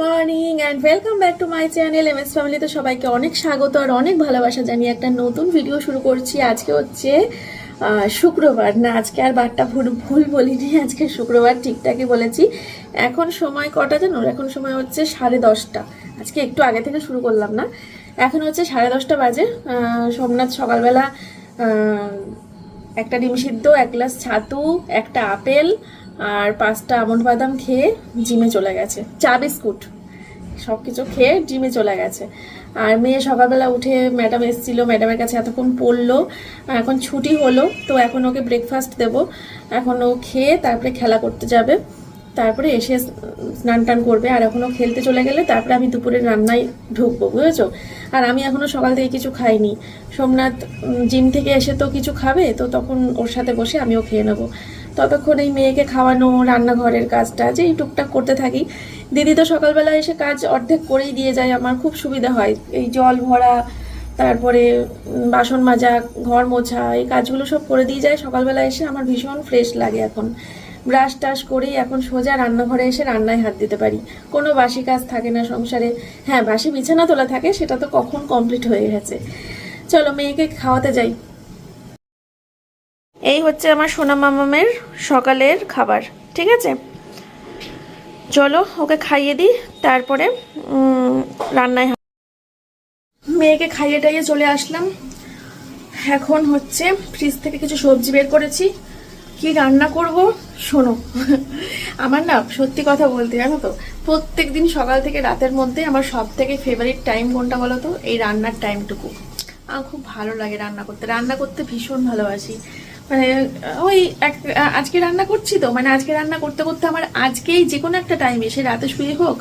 Morning and welcome back to my channel M S ফ্যামিলিতে সবাইকে অনেক স্বাগত আর অনেক ভালোবাসা জানিয়ে একটা নতুন ভিডিও শুরু করছি। আজকে হচ্ছে শুক্রবার। না, আজকে আর বারটা ভুল ভুল বলিনি, আজকে শুক্রবার ঠিকঠাকই বলেছি। এখন সময় কটা জানো? এখন সময় হচ্ছে সাড়ে দশটা। আজকে একটু আগে থেকে শুরু করলাম না। এখন হচ্ছে সাড়ে দশটা বাজে। সোমনাথ সকালবেলা একটা ডিম সিদ্ধ, এক গ্লাস ছাতু, একটা আপেল আর পাঁচটা আমন্ড বাদাম খেয়ে জিমে চলে গেছে। চা বিস্কুট। সব কিছু খেয়ে জিমে চলে গেছে। আর মেয়ে সকালবেলা উঠে ম্যাডাম এসেছিল, ম্যাডামের কাছে এতক্ষণ পড়ল এখন ছুটি হলো, তো এখন ওকে ব্রেকফাস্ট দেব। এখন ও খেয়ে তারপরে খেলা করতে যাবে। তারপরে এসে স্নান টান করবে। আর এখনও খেলতে চলে গেলে তারপরে আমি দুপুরে রান্নায় ঢুকবো, বুঝেছ? আর আমি এখনও সকাল থেকে কিছু খাইনি। সোমনাথ জিম থেকে এসে তো কিছু খাবে, তো তখন ওর সাথে বসে আমিও খেয়ে নেব। ততক্ষণ এই মেয়েকে খাওয়ানো, রান্নাঘরের কাজটা যে এই টুকটাক করতে থাকি। দিদি তো সকালবেলা এসে কাজ অর্ধেক করেই দিয়ে যায়, আমার খুব সুবিধা হয়। এই জল ভরা, তারপরে বাসন মাজা, ঘর মোছা, এই কাজগুলো সব করে দিয়ে যায়। সকালবেলা এসে আমার ভীষণ ফ্রেশ লাগে এখন। ব্রাশ টাশ করেই এখন সোজা রান্নাঘরে এসে রান্নায় হাত দিতে পারি। কোনো বাসি কাজ থাকে না সংসারে। হ্যাঁ বাসি বিছানা তোলা থাকে, সেটা তো কখন কমপ্লিট হয়ে গেছে। চলো, মেয়েকে খাওয়াতে যাই। এই হচ্ছে আমার সোনা মামামের সকালের খাবার, ঠিক আছে? চলো ওকে খাইয়ে দিই, তারপরে রান্নায় মেয়েকে খাইয়ে টাইয়ে চলে আসলাম। এখন হচ্ছে ফ্রিজ থেকে কিছু সবজি বের করেছি। কি রান্না করব? শোনো, আমার না সত্যি কথা বলতে জানো তো প্রত্যেক দিন সকাল থেকে রাতের মধ্যে আমার সব থেকে ফেভারিট টাইম কোনটা বলো তো? এই রান্নার টাইমটুকু আমার খুব ভালো লাগে রান্না করতে। রান্না করতে ভীষণ ভালোবাসি। মানে ওই এক আজকে রান্না করছি তো মানে আজকে রান্না করতে করতে আমার আজকেই যে কোনো একটা টাইমে সে রাতে শুয়ে হোক,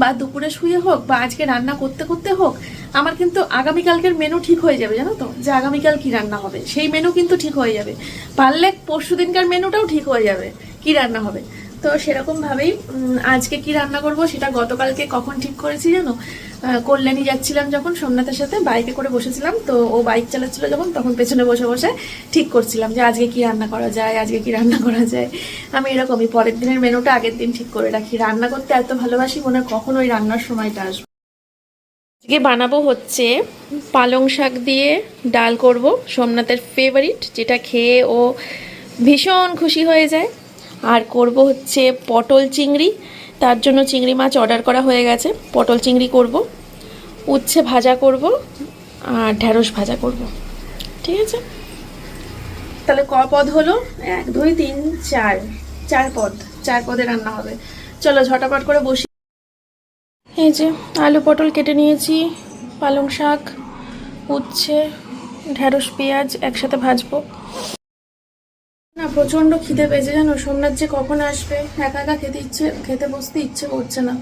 বা দুপুরে শুয়ে হোক, বা আজকে রান্না করতে করতে হোক, আমার কিন্তু আগামীকালকের মেনু ঠিক হয়ে যাবে, জানো তো? যে আগামীকাল কি রান্না হবে, সেই মেনু কিন্তু ঠিক হয়ে যাবে। পারলে পরশু দিনকার মেনুটাও ঠিক হয়ে যাবে, কি রান্না হবে? তো সেরকম ভাবেই আজকে কি রান্না করব সেটা গতকালকে কখন ঠিক করেছি জানো? কল্যাণী যাচ্ছিলাম যখন সোমনাথের সাথে, বাইকে করে বসেছিলাম, তো ও বাইক চালাচ্ছিল যখন, তখন পেছনে বসে বসে ঠিক করছিলাম যে আজকে কি রান্না করা যায়, আজকে কি রান্না করা যায়। আমি এরকমই, পরের দিনের মেনুটা আগের দিন ঠিক করে রাখি। রান্না করতে এত ভালোবাসি, মনে হয় কখন ওই রান্নার সময়টা আসবে। আজকে বানাবো হচ্ছে পালং শাক দিয়ে ডাল করব, সোমনাথের ফেভারিট যেটা খেয়ে ও ভীষণ খুশি হয়ে যায়। আর করব হচ্ছে পটল চিংড়ি। তার জন্য চিংড়ি মাছ অর্ডার করা হয়ে গেছে। পটল চিংড়ি করব উচ্ছে ভাজা করব আর ঢ্যাঁড়স ভাজা করব। ঠিক আছে? তাহলে ক পদ হলো? এক দুই তিন চার। চার পদ। চার পদে রান্না হবে। চলো ঝটাপট করে বসি। এই যে আলু পটল কেটে নিয়েছি পালং শাক উচ্ছে ঢ্যাঁড়স পেঁয়াজ একসাথে ভাজবো। প্রচণ্ড খিদে পেয়েছে জানো? সোমনাথ যে কখন আসবে? একা একা খেতে ইচ্ছে, খেতে বসতে ইচ্ছে করছে না।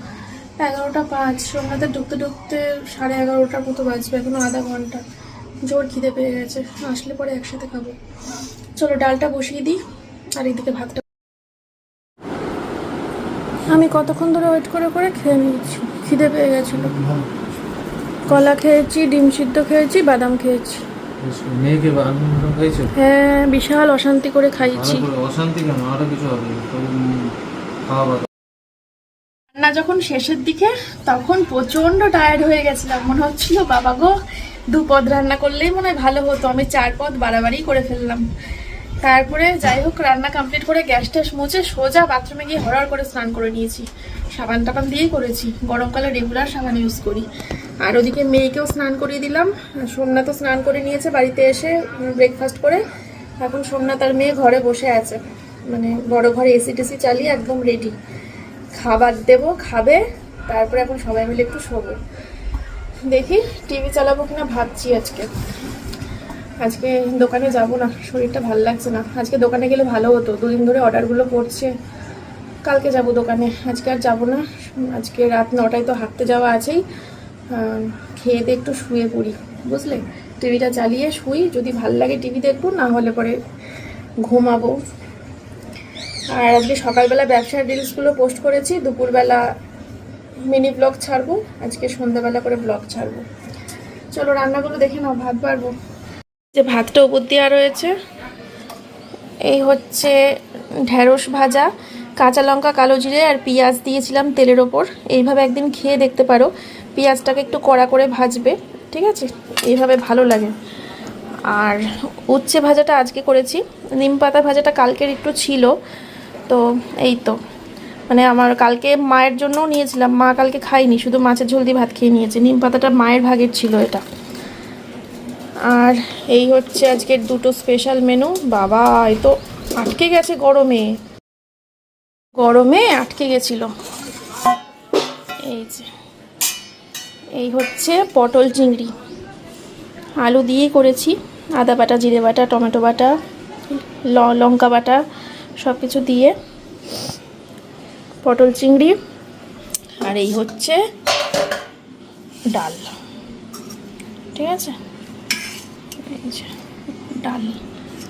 এগারোটা পাঁচ, সোমনাথের ঢুকতে ঢুকতে সাড়ে এগারোটার মতো বাজবে, এখনও আধা ঘণ্টা। জোর খিদে পেয়ে গেছে, আসলে পরে একসাথে খাব। চলো, ডালটা বসিয়ে দিই, আর এইদিকে ভাতটা আমি কতক্ষণ ধরে ওয়েট করে করে খেয়ে নিয়েছি খিদে পেয়ে গেছিল। কলা খেয়েছি, ডিম সিদ্ধ খেয়েছি, বাদাম খেয়েছি। মেয়েকে খাইছো? হ্যাঁ বিশাল অশান্তি করে খাইছি। অশান্তি কেন? আরও কিছু হবে খাওয়া রান্না যখন শেষের দিকে তখন প্রচণ্ড টায়ার্ড হয়ে গেছিলাম। মনে হচ্ছিল বাবা গো দু পদ রান্না করলেই মনে হয় ভালো হতো। আমি চার পদ বাড়াবাড়ি করে ফেললাম। তারপরে যাই হোক রান্না কমপ্লিট করে গ্যাস ট্যাস মুছে সোজা বাথরুমে গিয়ে হরহর করে স্নান করে নিয়েছি। সাবান টাবান দিয়েই করেছি। গরমকালে রেগুলার সাবান ইউজ করি। আর ওদিকে মেয়েকেও স্নান করিয়ে দিলাম। সোমনাথও স্নান করে নিয়েছে, বাড়িতে এসে ব্রেকফাস্ট করে। এখন সোমনাথ আর মেয়ে ঘরে বসে আছে। মানে বড় ঘরে এসি টেসি চালিয়ে একদম রেডি খাবার দেব, খাবে, তারপরে এখন সবাই মিলে একটু শোবো। দেখি টিভি চালাবো কিনা ভাবছি আজকে। আজকে দোকানে যাব না, শরীরটা ভালো লাগছে না। আজকে দোকানে গেলে ভালো হতো, দুদিন ধরে অর্ডারগুলো পড়ছে কালকে যাব দোকানে, আজকে আর যাব না। আজকে রাত নটায় তো হাঁটতে যাওয়া আছেই। খেয়ে দিয়ে একটু শুয়ে পড়ি, বুঝলে? টিভিটা চালিয়ে শুই, যদি ভালো লাগে টিভি দেখব, না হলে পরে ঘুমাবো। আর আজকে সকালবেলা ব্যবসার রিলসগুলো পোস্ট করেছি, দুপুরবেলা মিনি ব্লগ ছাড়বো, আজকে সন্ধ্যাবেলা করে ব্লগ ছাড়বো। চলো, রান্নাগুলো দেখে নাও, ভাত পারব যে ভাতটা উপর দেওয়া রয়েছে, এই হচ্ছে ঢ্যাঁড়স ভাজা, কাঁচা লঙ্কা, কালো জিরে আর পেঁয়াজ দিয়েছিলাম তেলের ওপর। এইভাবে একদিন খেয়ে দেখতে পারো। পেঁয়াজটাকে একটু কড়া করে ভাজবে, ঠিক আছে? এইভাবে ভালো লাগে। আর উচ্ছে ভাজাটা আজকে করেছি। নিম পাতা ভাজাটা কালকের একটু ছিল, তো এই তো। মানে আমার কালকে মায়ের জন্যও নিয়েছিলাম, মা কালকে খাইনি শুধু মাছের ঝোল ভাত খেয়ে নিয়েছে। নিম পাতাটা মায়ের ভাগের ছিল এটা। আর এই হচ্ছে আজকের দুটো স্পেশাল মেনু বাবা, এই তো আটকে গেছে গরমে। গরমে আটকে গেছিল। এই যে। এই হচ্ছে পটল চিংড়ি। আলু দিয়েই করেছি। আদা বাটা, জিরে বাটা, টমেটো বাটা লঙ্কা বাটা সব কিছু দিয়ে পটল চিংড়ি। আর এই হচ্ছে ডাল। ঠিক আছে? ডাল,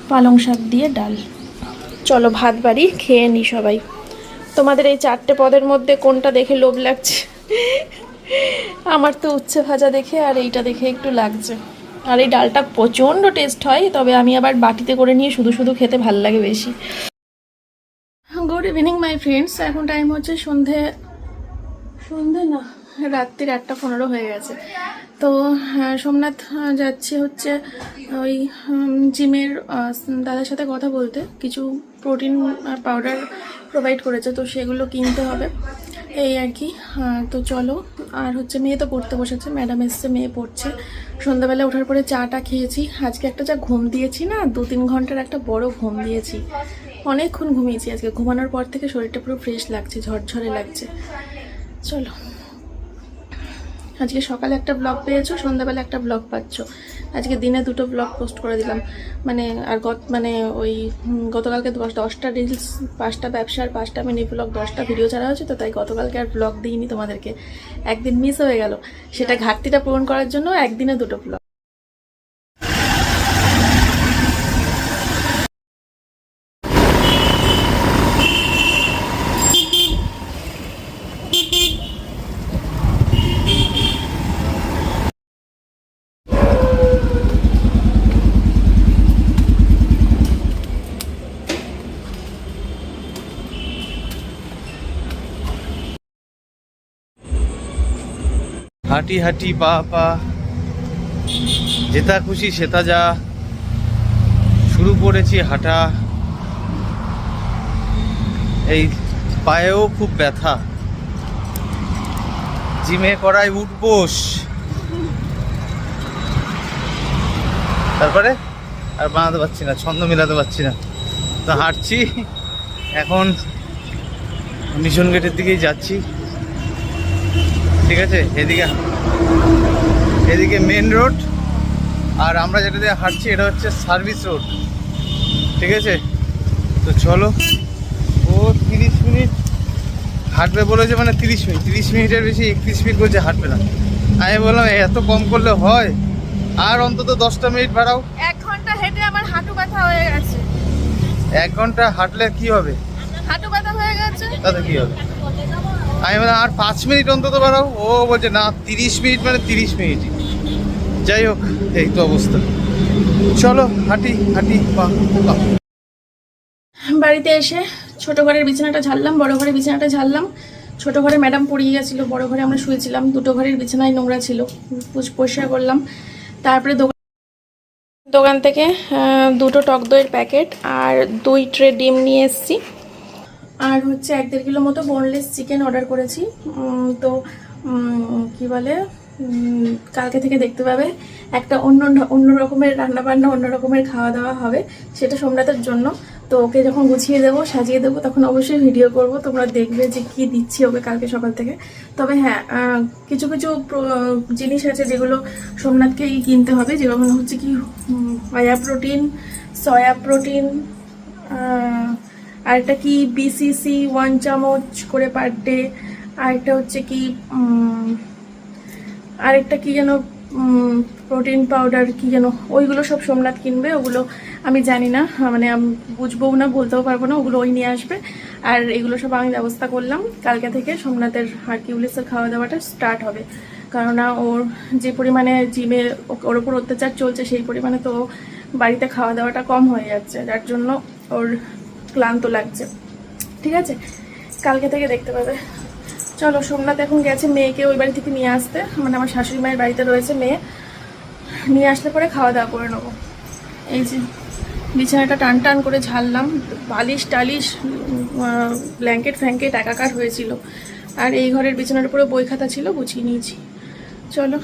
পালং শাক দিয়ে ডাল। চলো ভাত বাড়ি, খেয়ে নি সবাই। তোমাদের এই চারটে পদের মধ্যে কোনটা দেখে লোভ লাগছে? আমার তো উচ্ছে ভাজা দেখে আর এইটা দেখে একটু লাগছে। আর এই ডালটা প্রচণ্ড টেস্ট হয়, তবে আমি আবার বাটিতে করে নিয়ে শুধু শুধু খেতে ভালো লাগে বেশি। গুড ইভিনিং মাই ফ্রেন্ডস এখন টাইম হচ্ছে সন্ধে সন্ধে না, রাত্রির আটটা পনেরো হয়ে গেছে। তো সোমনাথ যাচ্ছে হচ্ছে ওই জিমের দাদার সাথে কথা বলতে। কিছু প্রোটিন পাউডার প্রোভাইড করেছে, তো সেগুলো কিনতে হবে। এই আর কি তো চলো আর হচ্ছে মেয়ে তো পড়তে বসেছে ম্যাডাম এসছে, মেয়ে পড়ছে। সন্ধ্যাবেলা ওঠার পরে চাটা খেয়েছি। আজকে একটা যা ঘুম দিয়েছি না, দু তিন ঘণ্টার একটা বড় ঘুম দিয়েছি। অনেকক্ষণ ঘুমিয়েছি আজকে। ঘুমানোর পর থেকে শরীরটা পুরো ফ্রেশ লাগছে, ঝরঝরে লাগছে। চলো। আজকে সকালে একটা ব্লগ পেয়েছ, সন্ধ্যাবেলা একটা ব্লগ পাচ্ছ। আজকে দিনে দুটো ব্লগ পোস্ট করে দিলাম। মানে আর গত মানে ওই গতকালকে দশ, দশটা রিলস পাঁচটা ব্যবসার, পাঁচটা মিনি ব্লগ দশটা ভিডিও ছাড়া হয়েছে, তো তাই গতকালকে আর ব্লগ দিইনি তোমাদেরকে। একদিন মিস হয়ে গেল। সেটা ঘাটতিটা পূরণ করার জন্য একদিনে দুটো ব্লগ হাঁটি হাঁটি, পা পা। যেটা খুশি সেটা যা। শুরু করেছি হাঁটা। এই পায়েও খুব ব্যথা। জিমে করায় উঠবোস তারপরে আর বানাতে পারছি না, ছন্দ মেলাতে পারছি না। তো হাঁটছি। এখন মিশন গেটের দিকেই যাচ্ছি। ঠিক আছে? এদিকে এদিকে মেন রোড আর আমরা যেটা দিয়ে হাঁটছি এটা হচ্ছে সার্ভিস রোড ঠিক আছে? তো চলো। ও তিরিশ মিনিট হাঁটবে বলেছে মানে তিরিশ মিনিট। তিরিশ মিনিটের বেশি একত্রিশ মিনিট বলছে হাঁটবে না। আমি বললাম এত কম করলে হয়? আর অন্তত দশটা মিনিট বাড়াও। এক ঘণ্টা হেঁটে আমার হাঁটু ব্যথা হয়ে গেছে। এক ঘণ্টা হাঁটলে কি হবে? হাঁটু ব্যথা হয়ে গেছে। তাতে কি হবে? আমি বললাম, আর পাঁচ মিনিট অন্তত বাড়াও। ও বলছে, না, তিরিশ মিনিট মানে তিরিশ মিনিট। যাই হোক, এই তো অবস্থা। চলো, হাঁটি হাঁটি বাহ বাড়িতে এসে ছোট ঘরের বিছানাটা ঝাড়লাম, বড় ঘরের বিছানাটা ঝাড়লাম। ছোট ঘরে ম্যাডাম পড়িয়ে গেছিল, বড় ঘরে আমরা শুয়েছিলাম। দুটো ঘরের বিছানায় নোংরা ছিল পরিষ্কার করলাম। তারপরে দোকান দোকান থেকে দুটো টক দইয়ের প্যাকেট আর দুই ট্রে ডিম নিয়ে এসেছি। আর হচ্ছে এক দেড় কিলো মতো বোনলেস চিকেন অর্ডার করেছি। তো কি বলে কালকে থেকে দেখতে পাবে। একটা অন্য অন্য রকমের রান্না বান্না অন্য রকমের খাওয়া দাওয়া হবে, সেটা সোমনাথের জন্য। তো ওকে যখন গুছিয়ে দেবো, সাজিয়ে দেবো, তখন অবশ্যই ভিডিও করব। তোমরা দেখবে যে কি দিচ্ছি ওকে কালকে সকাল থেকে। তবে হ্যাঁ কিছু কিছু জিনিস আছে যেগুলো সোমনাথকেই কিনতে হবে। যেগুলো হচ্ছে কি মায়া প্রোটিন সয়া প্রোটিন আরেকটা কি বিসিসি ওয়ান চামচ করে পার ডে আরেকটা হচ্ছে কি আরেকটা কি যেন প্রোটিন পাউডার কি যেন, ওইগুলো সব সোমনাথ কিনবে, ওগুলো আমি জানি না মানে আমি, বুঝবও না, বলতেও পারব না, ওগুলো ওই নিয়ে আসবে। আর এগুলো সব আমি ব্যবস্থা করলাম, কালকে থেকে সোমনাথের হারকিউলিসের খাওয়া দাওয়াটা স্টার্ট হবে। কেননা ওর যে পরিমাণে জিমে ওর ওপর অত্যাচার চলছে, সেই পরিমাণে তো বাড়িতে খাওয়া দাওয়াটা কম হয়ে যাচ্ছে, যার জন্য ওর ক্লান্ত লাগছে। ঠিক আছে? কালকে থেকে দেখতে পাবে। চলো, সোমনাথ এখন গেছে মেয়েকে ওই বাড়ি থেকে নিয়ে আসতে। মানে আমার শাশুড়ি মায়ের বাড়িতে রয়েছে মেয়ে। নিয়ে আসলে পরে খাওয়া দাওয়া করে নেব। এই যে বিছানাটা টান টান করে ঝাড়লাম। বালিশ টালিশ ব্ল্যাঙ্কেট ফ্যাঙ্কেট একাকার হয়েছিল। আর এই ঘরের বিছানার উপরে বই খাতা ছিল, গুছিয়ে নিয়েছি। চলো।